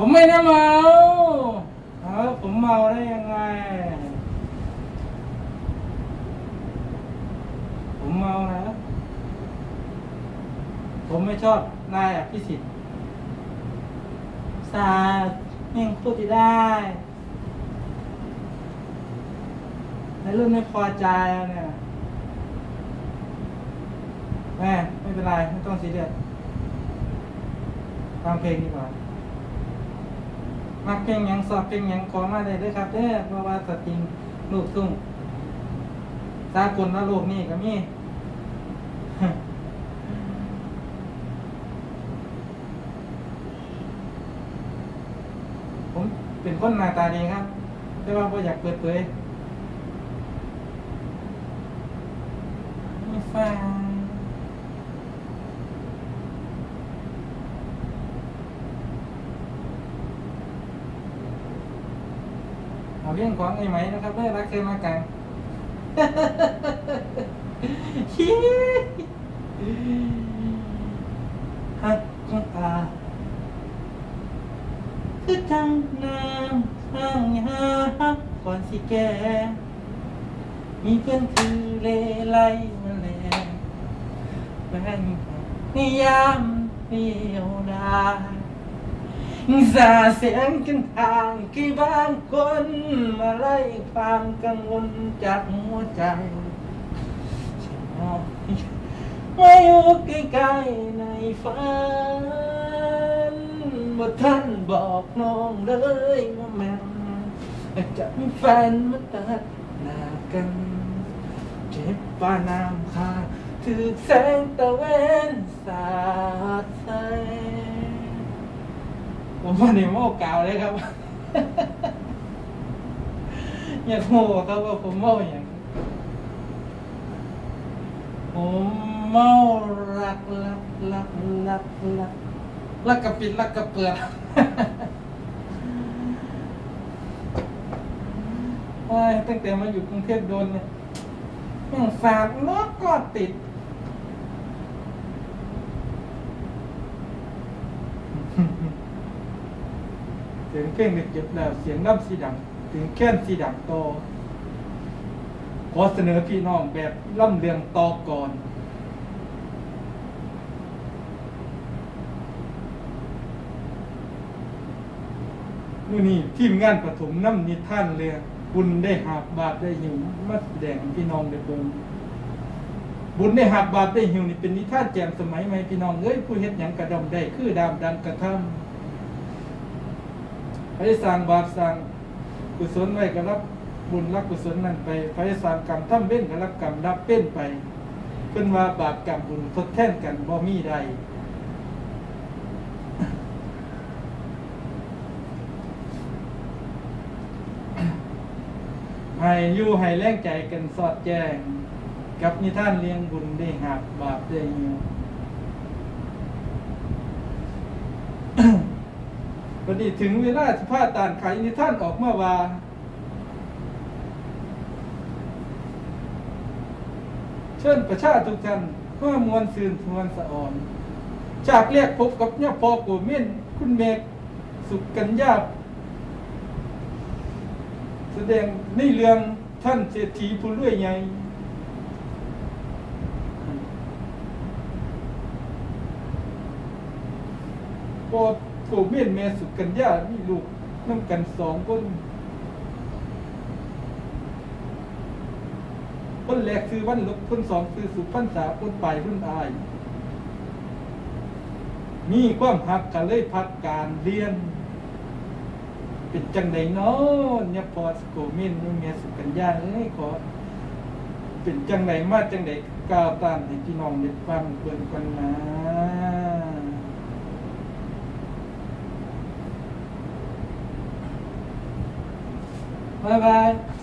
ผมไม่ได้เมาเออผมเมาได้ยังไง ผมเมานะผมไม่ชอบนายอภิสิทธิ์สาดยังพูดที่ได้ในรุ่นไม่พอใจแล้วเนี่ยแม่ไม่เป็นไร ไม่ต้องซีเรียสฟังเพลงดีกว่า มักเพลงยังสอบเพลงยังขอมาได้เลยครับเด้อเพราะว่าสตริงลูกทุ่งสากลและโลกนี่ก็มีผมเป็นคนหน้าตาดีครับ แต่ว่าผมอยากเปิดเผยไม่ฟังเอา เรื่องของไอ้ไหมนะครับได้รักเคยมากังฮิฮักจังตาคือจังน้ำข้างหาก่อนสิแก มีเพื่อนคือเลไลมาแลแบ่งนิยามเดียวดา สาเสียงกันทางที่บางคนมาไล่ความกังวลจากหัวใจไม่อยู่ใกล้ๆในฝันบ่ท่านบอกน้องเลยว่าแม่จะมีแฟนมาตัดหน้ากัน เจ็บปาน้ำคาถือแสงตะเวนสาดใส ผมว่าในโม่กาวเลยครับ อยากโม่ครับว่าผมเมาอย่างผมเมารักรักรักรักรักลักกระปิดลักกระเปือดว้าตั้งแต่มาอยู่กรุงเทพโดนเนี่ยแม่งฝาดรถก็ติด เสียงเพลงเจ็บแล้วเสียงน้ำสีดัง ถึงแค้นสีดังโตขอเสนอพี่น้องแบบล่ำเรียงต่อก่อนนี่นี่ทีมงานปฐมน้ำนิท่านเลยบุญได้หาบบาปได้หิวมาแสดงพี่น้องได้เบิงบุญได้หาบบาปได้หิวนี่เป็นนิท่านแจมสมัยใหมพี่น้องเอ้ยผู้เฮ็ดหยังกระดำได้คือดามดันกระทำ ไปสร้างบาปสร้างกุศลไว้ก็รับบุญรับกุศลนั่นไปไปสร้างกรรมทำเว้นก็รับกรรมรับเป็นไปเพิ่นว่าบาปกรรมบุญทดแทนกันบ่มีใดให้ยู่ให้แรงใจกันสอดแจ้ง กับนิท่านเลี้ยงบุญได้หักบาปได้หิว วันนี้ถึงเวลาที่ผ้าตานขายนิท่านออกเมาว่าเชิญประชาทุกท่านเพื่อมวลซืนมวลสะอ่อน จากเรียกพบกับเนี่ยพอกูเม่นคุณเมกสุกัญญาแสดงในเรื่องท่านเศรษฐีผู้รวยใหญ่ก็ โกเมียนแม่สุกัญญามีลูกน้ำกันสองคนคนแรกคือวันลบคนสองคือสุพรรษาคนไปคนอาย มีความหักกันเลยพักการเรียน เป็นจังไดเนาะเนี่ยพอสโกเมนนี่เมียสุกัญญาเอ้ยขอ เป็นจังไดมาจังไดก้าวต้านให้พี่น้องได้ฟังเบิ่งกันนะ 拜拜。